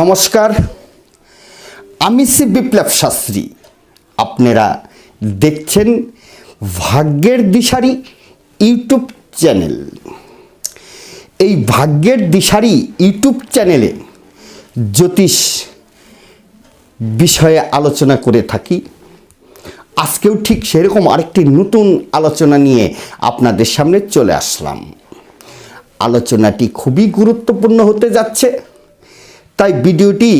নমস্কার। আমি শ্রী বিপ্লব শাস্ত্রী। আপনারা দেখছেন ভাগ্যের দিশারি ইউটিউব চ্যানেল। এই ভাগ্যের দিশারি ইউটিউব চ্যানেলে জ্যোতিষ বিষয়ে আলোচনা করে থাকি। আজকেও ঠিক সেরকম আরেকটি নতুন আলোচনা নিয়ে আপনাদের সামনে চলে আসলাম। আলোচনাটি খুবই গুরুত্বপূর্ণ হতে যাচ্ছে। তাই ভিডিওটি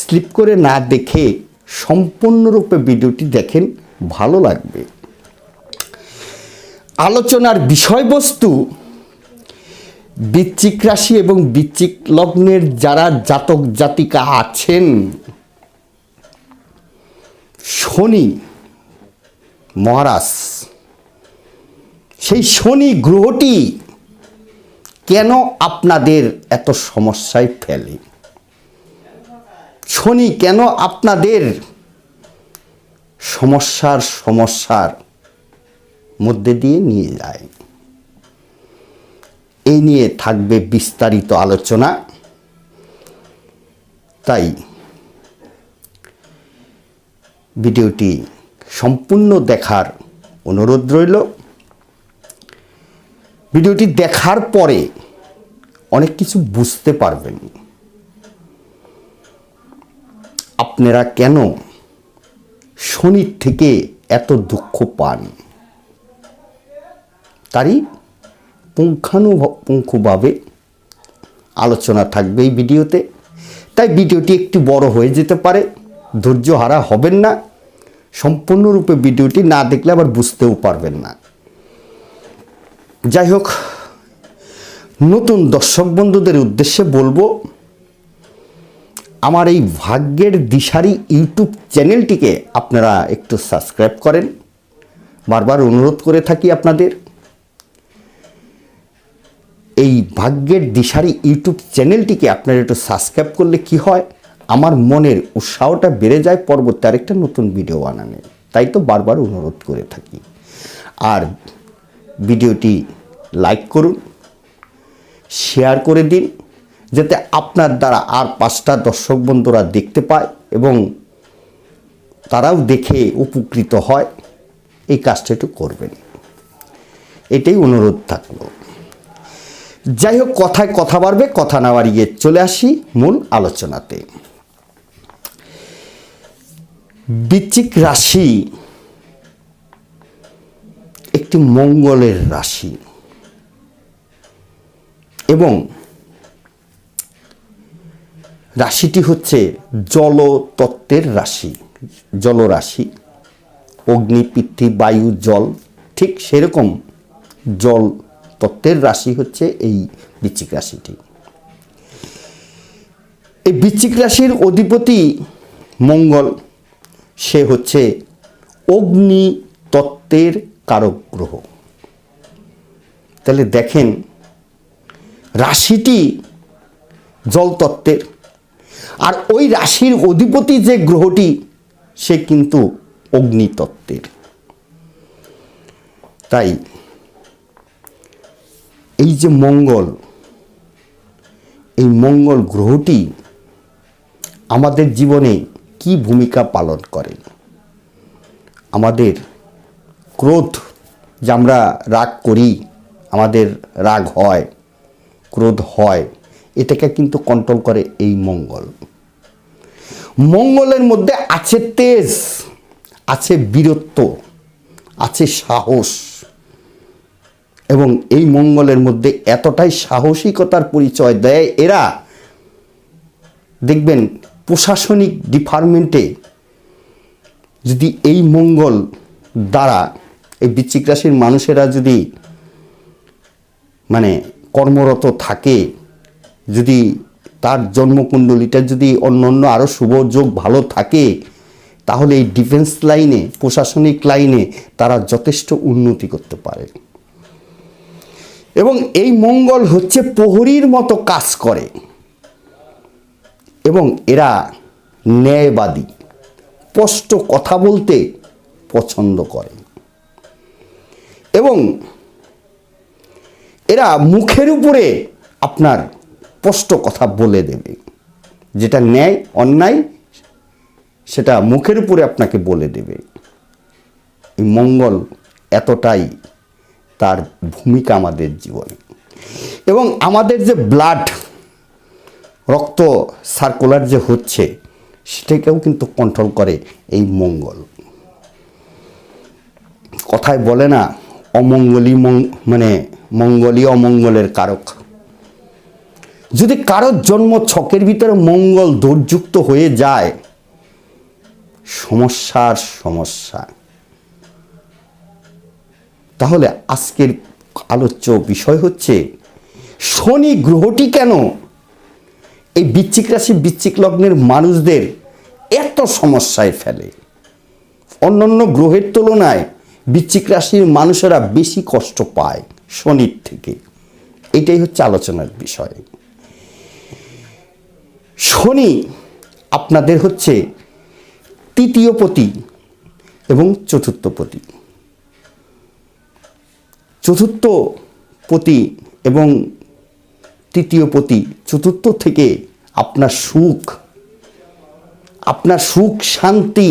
স্লিপ করে না দেখে সম্পূর্ণরূপে ভিডিওটি দেখেন, ভালো লাগবে। আলোচনার বিষয়বস্তু, বৃশ্চিক রাশি এবং বৃশ্চিক লগ্নের যারা জাতক জাতিকা আছেন, শনি, মহারাজ, সেই শনি গ্রহটি কেন আপনাদের এত সমস্যায় ফেলে? শনি, কেন আপনাদের সমস্যার সমস্যার মধ্যে দিয়ে নিয়ে যায়? এই নিয়ে থাকবে বিস্তারিত আলোচনা। তাই ভিডিওটি সম্পূর্ণ দেখার অনুরোধ রইল। ভিডিওটি দেখার পরে অনেক কিছু বুঝতে পারবেন। আপনারা কেন শনির থেকে এত দুঃখ পান? তারই পুঙ্খানুপুঙ্খভাবে আলোচনা থাকবে এই ভিডিওতে। তাই ভিডিওটি একটু বড় হয়ে যেতে পারে, ধৈর্য হারা হবেন না, সম্পূর্ণরূপে ভিডিওটি না দেখলে আবার বুঝতেও পারবেন না। যাই হোক নতুন দর্শক বন্ধুদের উদ্দেশ্যে বলব, আমার এই ভাগ্যের দিশারি ইউটিউব চ্যানেলটিকে আপনারা একটু সাবস্ক্রাইব করেন। বারবার অনুরোধ করে থাকি আপনাদের। এই ভাগ্যের দিশারি ইউটিউব চ্যানেলটিকে আপনারা একটু সাবস্ক্রাইব করলে কি হয়? আমার মনের উৎসাহটা বেড়ে যায় পরবর্তী আরেকটা নতুন ভিডিও বানানোর তাই তো বারবার অনুরোধ করে থাকি। আর ভিডিওটি লাইক করুন শেয়ার করে দিন, যাতে আপনার দ্বারা আর পাঁচটা দর্শক বন্ধুরা দেখতে পায় এবং তারাও দেখে উপকৃত হয়। এই কাজটা একটু করবেন। এটাই অনুরোধ থাকল। যাই হোক, কথায় কথা বাড়বে, কথা না বাড়িয়ে চলে আসি মূল আলোচনাতে। বৃশ্চিক রাশি একটি মঙ্গলের রাশি। এবং রাশিটি হচ্ছে জলতত্ত্বের রাশি, জলরাশি। অগ্নি, পৃথ্বী, বায়ু, জল, ঠিক সেরকম জল তত্ত্বের রাশি হচ্ছে এই বৃশ্চিক রাশিটি। এই বৃশ্চিক রাশির অধিপতি মঙ্গল, সে হচ্ছে অগ্নি তত্ত্বের কারক গ্রহ। তাহলে দেখেন রাশিটি জলতত্ত্বের। আর ওই রাশির অধিপতি যে গ্রহটি, সে কিন্তু অগ্নিতত্ত্বের। তাই এই যে মঙ্গল, এই মঙ্গল গ্রহটি আমাদের জীবনে কি ভূমিকা পালন করে? আমাদের ক্রোধ যে আমরা রাগ করি, আমাদের রাগ হয় ক্রোধ হয়, এটাকে কিন্তু কন্ট্রোল করে এই মঙ্গল। মঙ্গলের মধ্যে আছে তেজ, আছে বীরত্ব, আছে সাহস। এবং এই মঙ্গলের মধ্যে এতটাই সাহসিকতার পরিচয় দেয় এরা। দেখবেন, প্রশাসনিক ডিপার্টমেন্টে যদি এই মঙ্গল দ্বারা এই বৃশ্চিক রাশির মানুষেরা যদি মানে কর্মরত থাকে, যদি তার জন্মকুণ্ডলিটা যদি অন্য অন্য আরও শুভ যোগ ভালো থাকে, তাহলে এই ডিফেন্স লাইনে প্রশাসনিক লাইনে তারা যথেষ্ট উন্নতি করতে পারে। এবং এই মঙ্গল হচ্ছে প্রহরীর মতো কাজ করে। এবং এরা ন্যায়বাদী, স্পষ্ট কথা বলতে পছন্দ করে। এবং এরা মুখের উপরে আপনার স্পষ্ট কথা বলে দেবে। যেটা ন্যায়, অন্যায়, সেটা মুখের উপরে আপনাকে বলে দেবে। এই মঙ্গল এতটাই তার ভূমিকা আমাদের জীবনে। এবং আমাদের যে ব্লাড রক্ত সার্কুলার যে হচ্ছে, সেটাকেও কিন্তু কন্ট্রোল করে এই মঙ্গল। কথায় বলে না অমঙ্গলই মানে মঙ্গলই অমঙ্গলের কারক। যদি কারোর জন্ম ছকের ভিতরে মঙ্গল দোরযুক্ত হয়ে যায়, সমস্যার সমস্যা। তাহলে আজকের আলোচ্য বিষয় হচ্ছে, শনি গ্রহটি কেন? এই বৃশ্চিক রাশি, বৃশ্চিক লগ্নের মানুষদের এত সমস্যায় ফেলে। অন্যান্য গ্রহের তুলনায় বৃশ্চিক রাশির মানুষেরা বেশি কষ্ট পায়। শনির থেকে। এটাই হচ্ছে আলোচনার বিষয়। শনি আপনাদের হচ্ছে তৃতীয় পতি এবং চতুর্থ পতি। চতুর্থ পতি এবং তৃতীয় পতি, চতুর্থ থেকে আপনার সুখ আপনার সুখ, শান্তি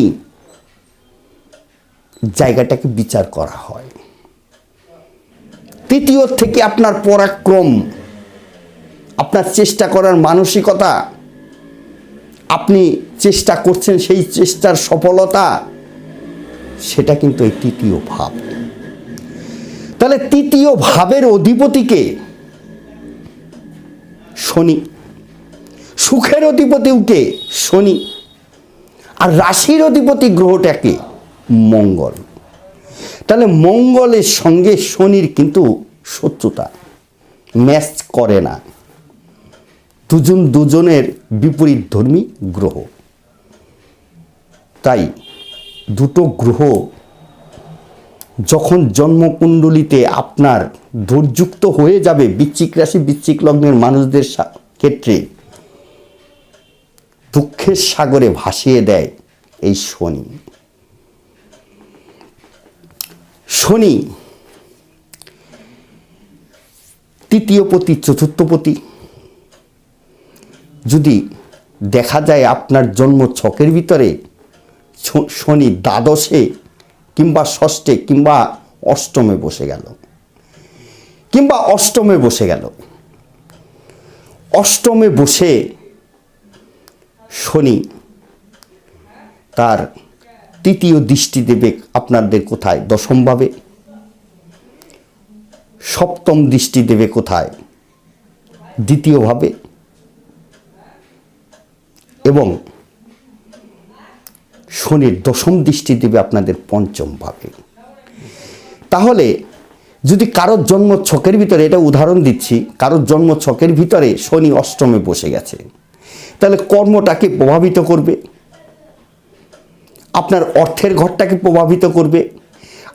জায়গাটাকে বিচার করা হয়। তৃতীয় থেকে আপনার পরাক্রম, আপনার চেষ্টা করার মানসিকতা, আপনি চেষ্টা করছেন সেই চেষ্টার সফলতা, সেটা কিন্তু এই তৃতীয় ভাব। তাহলে তৃতীয় ভাবের অধিপতিকে শনি, সুখের অধিপতি উঠে শনি, আর রাশির অধিপতি গ্রহটাকে মঙ্গল। তাহলে মঙ্গলের সঙ্গে শনির কিন্তু শত্রুতা। ম্যাচ করে না। দুজন দুজনের বিপরীত ধর্মী গ্রহ। তাই দুটো গ্রহ যখন জন্মকুণ্ডলিতে আপনার দুর্যুক্ত হয়ে যাবে বৃশ্চিক রাশি, বৃশ্চিক লগ্নের মানুষদের ক্ষেত্রে, দুঃখের সাগরে ভাসিয়ে দেয় এই শনি। শনি, তৃতীয় পতি, চতুর্থ পতি, যদি দেখা যায় আপনার জন্ম ছকের ভিতরে শনি দ্বাদশে কিংবা ষষ্ঠে কিংবা অষ্টমে বসে গেল, কিংবা অষ্টমে বসে গেল, অষ্টমে বসে শনি তার তৃতীয় দৃষ্টি দেবে আপনাদের কোথায়? দশমভাবে সপ্তম দৃষ্টি দেবে কোথায়? দ্বিতীয়ভাবে এবং শনির দশম দৃষ্টি দেবে আপনাদের পঞ্চম ভাবে। তাহলে যদি কারোর জন্ম ছকের ভিতরে, এটা উদাহরণ দিচ্ছি, কারোর জন্ম ছকের ভিতরে শনি অষ্টমে বসে গেছে, তাহলে কর্মটাকে প্রভাবিত করবে। আপনার অর্থের ঘরটাকে প্রভাবিত করবে।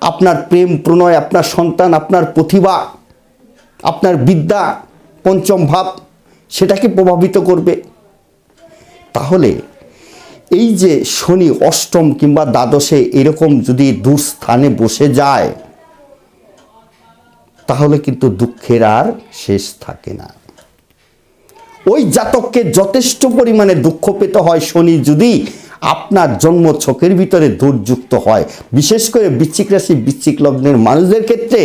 আপনার প্রেম, প্রণয়, আপনার সন্তান, আপনার প্রতিভা, আপনার বিদ্যা, পঞ্চম ভাব, সেটাকে প্রভাবিত করবে। তাহলে এই যে শনি অষ্টম কিংবা দ্বাদশে এরকম যদি দুস্থানে বসে যায়, তাহলে কিন্তু দুঃখের আর শেষ থাকে না। ওই জাতককে যথেষ্ট পরিমাণে দুঃখ পেতে হয় শনি যদি আপনার জন্ম ছকের ভিতরে দৌড়যুক্ত হয়। বিশেষ করে বৃশ্চিক রাশি, বৃশ্চিক লগ্নের মানুষদের ক্ষেত্রে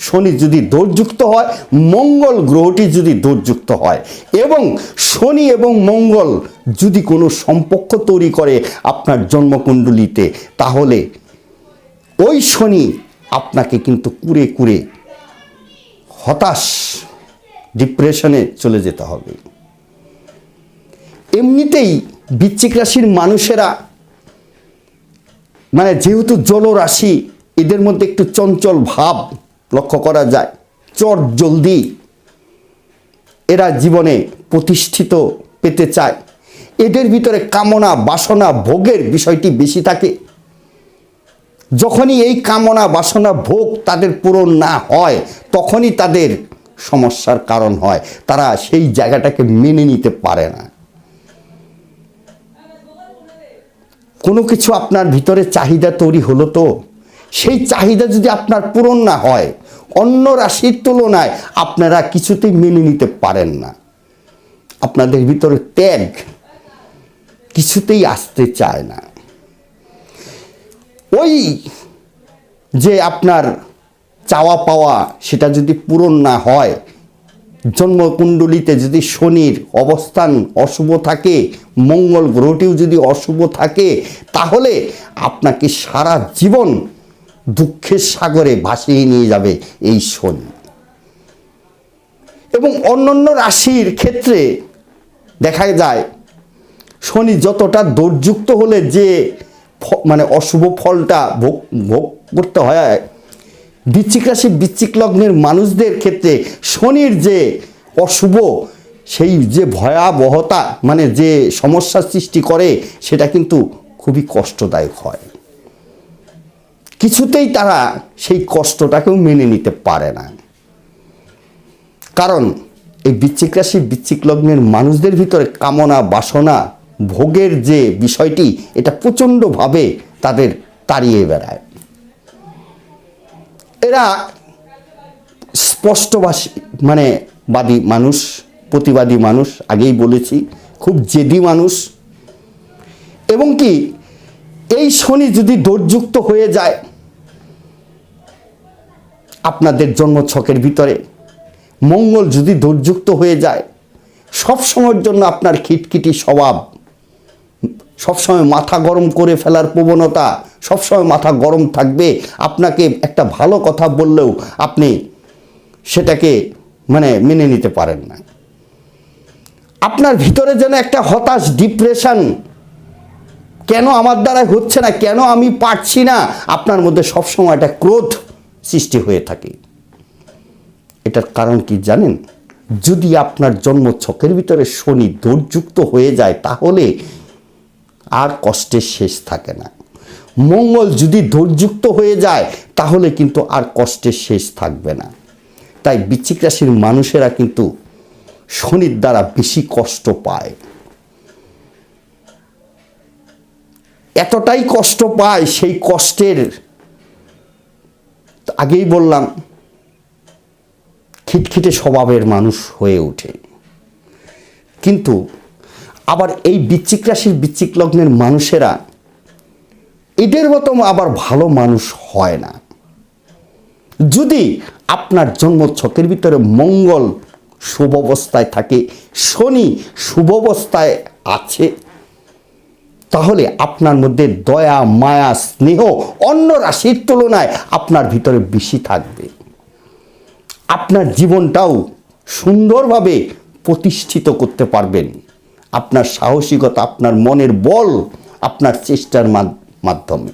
শনি যদি দৌড়যুক্ত হয়, মঙ্গল গ্রহটি যদি দৌড়যুক্ত হয় এবং শনি এবং মঙ্গল যদি কোনো সম্পর্ক তৈরি করে আপনার জন্মকুণ্ডলিতে, তাহলে ওই শনি আপনাকে কিন্তু কুরে কুরে হতাশ, ডিপ্রেশনে চলে যেতে হবে। এমনিতেই বৃশ্চিক রাশির মানুষেরা মানে যেহেতু জলরাশি এদের মধ্যে একটু চঞ্চল ভাব লক্ষ্য করা যায়। চট জলদি এরা জীবনে প্রতিষ্ঠিত পেতে চায়। এদের ভিতরে কামনা, বাসনা, ভোগের বিষয়টি বেশি থাকে। যখনই এই কামনা, বাসনা, ভোগ তাদের পূরণ না হয়, তখনই তাদের সমস্যার কারণ হয়। তারা সেই জায়গাটাকে মেনে নিতে পারে না। কোনো কিছু আপনার ভিতরে চাহিদা তৈরি হলো তো? সেই চাহিদা যদি আপনার পূরণ না হয়, অন্য রাশির তুলনায় আপনারা কিছুতেই মেনে নিতে পারেন না। আপনাদের ভিতরে ত্যাগ কিছুতেই আসতে চায় না। ওই যে আপনার চাওয়া পাওয়া, সেটা যদি পূরণ না হয় জন্মকুণ্ডলিতে যদি শনির অবস্থান অশুভ থাকে, মঙ্গল গ্রহটিও যদি অশুভ থাকে, তাহলে আপনাকে সারা জীবন দুঃখের সাগরে ভাসিয়ে নিয়ে যাবে এই শনি। এবং অন্যান্য রাশির ক্ষেত্রে দেখা যায়, শনি যতটা দোরযুক্ত হলে যে মানে অশুভ ফলটা ভোগ ভোগ করতে হয় বৃশ্চিক রাশি বৃশ্চিক লগ্নের মানুষদের ক্ষেত্রে শনির যে অশুভ, সেই যে ভয়াবহতা মানে যে সমস্যার সৃষ্টি করে, সেটা কিন্তু খুবই কষ্টদায়ক হয়। কিছুতেই তারা সেই কষ্টটাকেও মেনে নিতে পারে না। কারণ এই বৃশ্চিক রাশি বৃশ্চিক লগ্নের মানুষদের ভিতরে কামনা, বাসনা, ভোগের যে বিষয়টি, এটা প্রচণ্ডভাবে তাদের তাড়িয়ে বেড়ায়। এরা স্পষ্টবাসী মানে বাদী মানুষ, প্রতিবাদী মানুষ, আগেই বলেছি, খুব জেদি মানুষ। এবং কি, এই শনি যদি দোরযুক্ত হয়ে যায়, আপনাদের জন্ম ছকের ভিতরে, মঙ্গল যদি দোরযুক্ত হয়ে যায় সব সময়ের জন্য আপনার খিটখিটি স্বভাব। সবসময় মাথা গরম করে ফেলার প্রবণতা সবসময় মাথা গরম থাকবে। আপনাকে একটা ভালো কথা বললেও আপনি সেটাকে মানে মেনে নিতে পারেন না। আপনার ভিতরে যেন একটা হতাশ ডিপ্রেশন কেন আমার দ্বারা হচ্ছে না, কেন আমি পারছি না, আপনার মধ্যে সবসময় একটা ক্রোধ সৃষ্টি হয়ে থাকে। এটার কারণ কি জানেন? যদি আপনার জন্ম ছকের ভিতরে শনি দোরযুক্ত হয়ে যায়, তাহলে আর কষ্টের শেষ থাকে না। মঙ্গল যদি দোরযুক্ত হয়ে যায়, তাহলে কিন্তু আর কষ্টের শেষ থাকবে না। তাই বৃশ্চিক রাশির মানুষেরা কিন্তু শনির দ্বারা বেশি কষ্ট পায়। এতটাই কষ্ট পায় সেই কষ্টের। আগেই বললাম, খিটখিটে স্বভাবের মানুষ হয়ে ওঠে। কিন্তু আবার এই বৃশ্চিক রাশির বৃশ্চিক লগ্নের মানুষেরা এদের মতো আবার ভালো মানুষ হয় না। যদি আপনার জন্ম ছকের ভিতরে মঙ্গল শুভ অবস্থায় থাকে, শনি শুভ অবস্থায় আছে, তাহলে আপনার মধ্যে দয়া, মায়া, স্নেহ অন্য রাশির তুলনায় আপনার ভিতরে বেশি থাকবে। আপনার জীবনটাও সুন্দরভাবে প্রতিষ্ঠিত করতে পারবেন। আপনার সাহসিকতা, আপনার মনের বল, আপনার চেষ্টার মাধ- মাধ্যমে।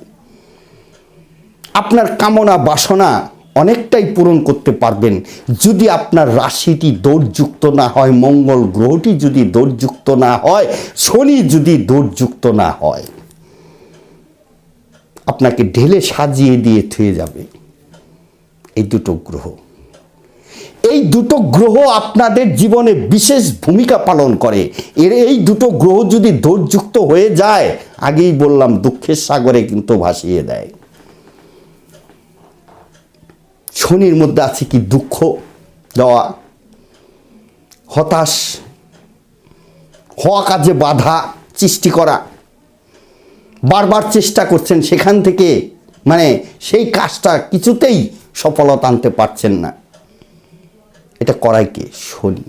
আপনার কামনা, বাসনা অনেকটাই পূরণ করতে পারবেন। যদি আপনার রাশিটি দৌড়যুক্ত না হয়, মঙ্গল গ্রহটি যদি দৌড়যুক্ত না হয়, শনি যদি দৌড়যুক্ত না হয়, আপনাকে ঢেলে সাজিয়ে দিয়ে থুয়ে যাবে। এই দুটো গ্রহ। এই দুটো গ্রহ আপনাদের জীবনে বিশেষ ভূমিকা পালন করে। এর এই দুটো গ্রহ যদি দৌড়যুক্ত হয়ে যায়, আগেই বললাম, দুঃখের সাগরে কিন্তু ভাসিয়ে দেয়। শনির মধ্যে আছে কি দুঃখ দেওয়া হতাশ, হওয়া কাজে বাধা, সৃষ্টি করা। বারবার চেষ্টা করছেন সেখান থেকে মানে সেই কাজটা কিছুতেই সফলতা আনতে পারছেন না। এটা করায় কে? শনি।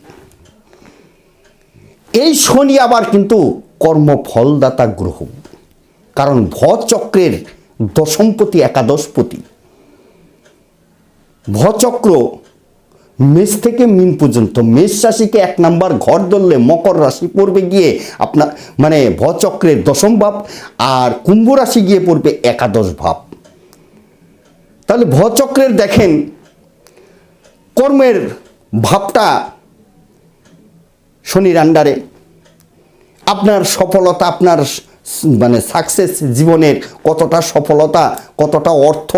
এই শনি আবার কিন্তু কর্মফলদাতা গ্রহ। কারণ ভচক্রের দশমপতি, একাদশপতি। ভচক্র মেষ থেকে মিন পর্যন্ত। মেষ রাশিকে এক নাম্বার ঘর ধরলে মকর রাশি পড়বে গিয়ে আপনার মানে ভচক্রের দশম ভাব আর কুম্ভ রাশি গিয়ে পড়বে একাদশ ভাব। তাহলে ভচক্রের দেখেন, কর্মের ভাবটা শনির আন্ডারে আপনার সফলতা, আপনার মানে সাকসেস জীবনের কতটা সফলতা, কতটা অর্থ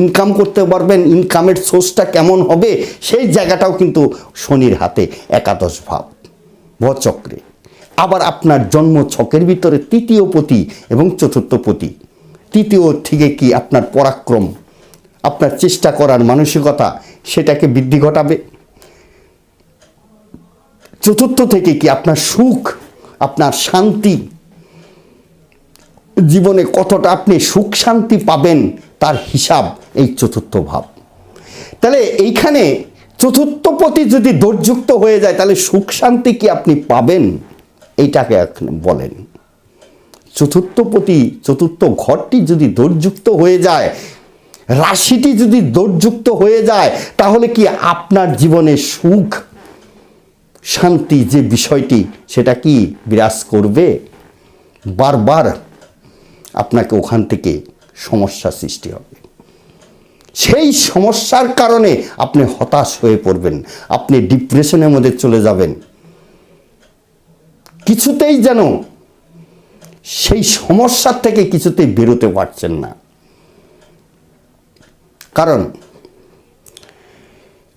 ইনকাম করতে পারবেন ইনকামের সোর্সটা কেমন হবে, সেই জায়গাটাও কিন্তু শনির হাতে একাদশ ভাব ভচক্রে আবার আপনার জন্ম ছকের ভিতরে তৃতীয় পতি এবং চতুর্থ পতি। তৃতীয় থেকে কি আপনার পরাক্রম, আপনার চেষ্টা করার মানসিকতা, সেটাকে বৃদ্ধি ঘটাবে। চতুর্থ থেকে কি আপনার সুখ, আপনার শান্তি, জীবনে কতটা আপনি সুখ শান্তি পাবেন তার হিসাব এই চতুর্থ ভাব। তাহলে এইখানে চতুর্থ পতি যদি দোরযুক্ত হয়ে যায়, তাহলে সুখ শান্তি কি আপনি পাবেন? এইটাকে বলেন। চতুর্থ পতি চতুর্থ ঘরটি যদি দোরযুক্ত হয়ে যায়, রাশিটি যদি দোরযুক্ত হয়ে যায়, তাহলে কি আপনার জীবনে সুখ শান্তি যে বিষয়টি, সেটা কি বিরাজ করবে? বারবার আপনাকে ওখান থেকে সমস্যা সৃষ্টি হবে। সেই সমস্যার কারণে আপনি হতাশ হয়ে পড়বেন, আপনি ডিপ্রেশনের মধ্যে চলে যাবেন। কিছুতেই যেন সেই সমস্যার থেকে কিছুতেই বেরোতে পারছেন না। কারণ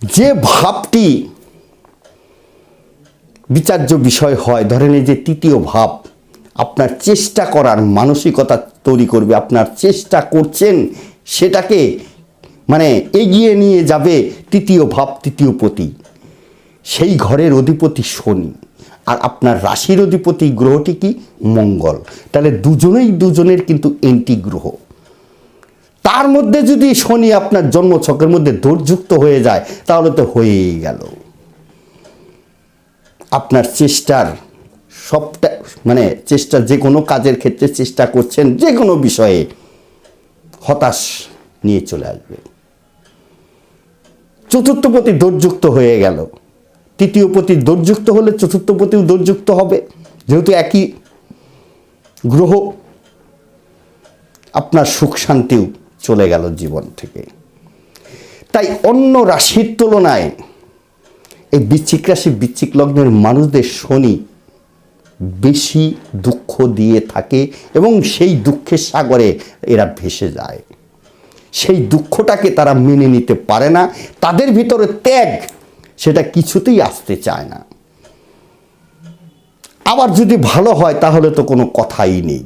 যে ভাবটি বিচার্য বিষয় হয়। ধরেন এই যে তৃতীয় ভাব, আপনার চেষ্টা করার মানসিকতা তৈরি করবে, আপনার চেষ্টা করছেন, সেটাকে মানে এগিয়ে নিয়ে যাবে তৃতীয় ভাব, তৃতীয় পতি। সেই ঘরের অধিপতি শনি, আর আপনার রাশির অধিপতি গ্রহটি কি? মঙ্গল। তাহলে দুজনেই দুজনের কিন্তু এন্টি গ্রহ। তার মধ্যে যদি শনি আপনার জন্মছকের মধ্যে দোরযুক্ত হয়ে যায়, তাহলে তো হয়েই গেল। আপনার চেষ্টার সবটা মানে চেষ্টা যে কোনো কাজের ক্ষেত্রে চেষ্টা করছেন যে কোনো বিষয়ে হতাশ নিয়ে চলে আসবে। চতুর্থ প্রতি দোরযুক্ত হয়ে গেল। তৃতীয় প্রতি দোরযুক্ত হলে চতুর্থ প্রতিও দোরযুক্ত হবে। যেহেতু একই গ্রহ, আপনার সুখ শান্তিও চলে গেল জীবন থেকে। তাই অন্য রাশির তুলনায় এই বৃশ্চিক রাশি বৃশ্চিক লগ্নের মানুষদের শনি বেশি দুঃখ দিয়ে থাকে এবং সেই দুঃখের সাগরে এরা ভেসে যায়। সেই দুঃখটাকে তারা মেনে নিতে পারে না, তাদের ভিতরে ত্যাগ সেটা কিছুতেই আসতে চায় না। আবার যদি ভালো হয় তাহলে তো কোনো কথাই নেই।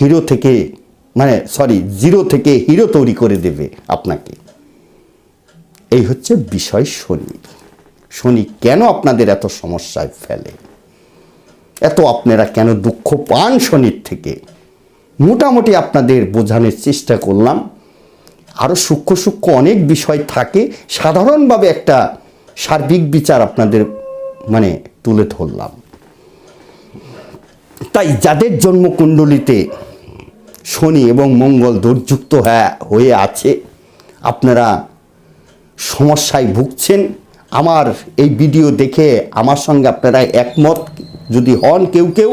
হিরো থেকে মানে সরি, জিরো থেকে হিরো তৈরি করে দেবে আপনাকে। এই হচ্ছে বিষয় শনি। শনি, কেন আপনাদের এত সমস্যায় ফেলে? এত আপনারা কেন দুঃখ পান শনির থেকে? মোটামুটি আপনাদের বোঝানোর চেষ্টা করলাম। আরও সূক্ষ্ম সূক্ষ্ম অনেক বিষয় থাকে, সাধারণভাবে একটা সার্বিক বিচার আপনাদের মানে তুলে ধরলাম। তাই যাদের জন্মকুণ্ডলিতে শনি এবং মঙ্গল দোরযুক্ত হয়ে আছে, আপনারা সমস্যায় ভুগছেন। আমার এই ভিডিও দেখে আমার সঙ্গে আপনারা একমত যদি হন কেউ কেউ,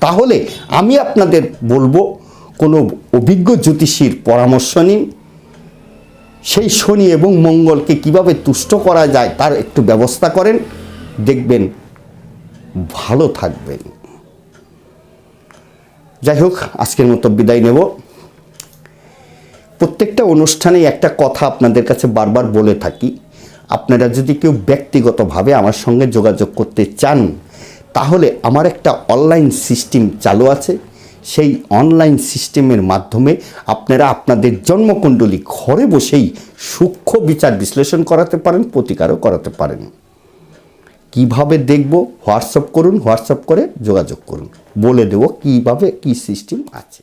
তাহলে আমি আপনাদের বলব, কোনো অভিজ্ঞ জ্যোতিষীর পরামর্শ নিন। সেই শনি এবং মঙ্গলকে কীভাবে তুষ্ট করা যায় তার একটু ব্যবস্থা করেন। দেখবেন ভালো থাকবেন। যাই হোক, আজকের মতো বিদায় নেব। প্রত্যেকটা অনুষ্ঠানে একটা কথা আপনাদের কাছে বারবার বলে থাকি। আপনারা যদি কেউ ব্যক্তিগতভাবে আমার সঙ্গে যোগাযোগ করতে চান, তাহলে আমার একটা অনলাইন সিস্টেম চালু আছে। সেই অনলাইন সিস্টেমের মাধ্যমে আপনারা আপনাদের জন্মকুণ্ডলী ঘরে বসেই সূক্ষ্ম বিচার বিশ্লেষণ করাতে পারেন, প্রতিকারও করাতে পারেন। কীভাবে দেখব? হোয়াটসঅ্যাপ করুন, হোয়াটসঅ্যাপ করে যোগাযোগ করুন। বলে দেবো কীভাবে কি সিস্টেম আছে।